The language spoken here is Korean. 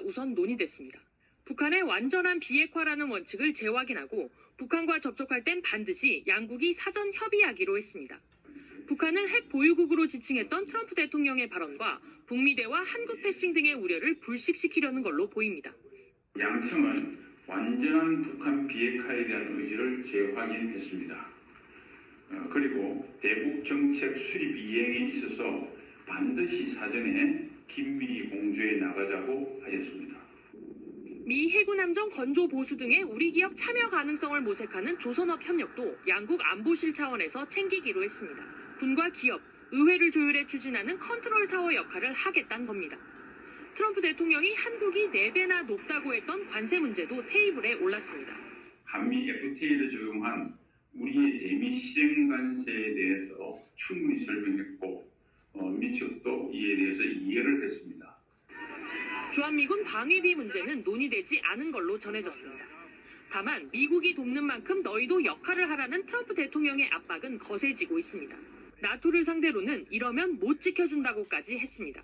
우선 논의됐습니다. 북한의 완전한 비핵화라는 원칙을 재확인하고 북한과 접촉할 땐 반드시 양국이 사전 협의하기로 했습니다. 북한은 핵 보유국으로 지칭했던 트럼프 대통령의 발언과 북미 대화 한국 패싱 등의 우려를 불식시키려는 걸로 보입니다. 양측은 완전한 북한 비핵화에 대한 의지를 재확인했습니다. 어, 그리고 대북 정책 수립 이행에 있어서 반드시 사전에 긴밀히 공조해 나가자고 하였습니다. 미 해군 함정 건조 보수 등의 우리 기업 참여 가능성을 모색하는 조선업 협력도 양국 안보실 차원에서 챙기기로 했습니다. 군과 기업, 의회를 조율해 추진하는 컨트롤 타워 역할을 하겠다는 겁니다. 트럼프 대통령이 한국이 4배나 높다고 했던 관세 문제도 테이블에 올랐습니다. 한미 FTA를 적용한 우리의 대미 실행 관세에 대해서 충분히 설명했고 어, 미측도 이에 대해서 이해를 했습니다. 주한미군 방위비 문제는 논의되지 않은 걸로 전해졌습니다. 다만 미국이 돕는 만큼 너희도 역할을 하라는 트럼프 대통령의 압박은 거세지고 있습니다. 나토를 상대로는 이러면 못 지켜준다고까지 했습니다.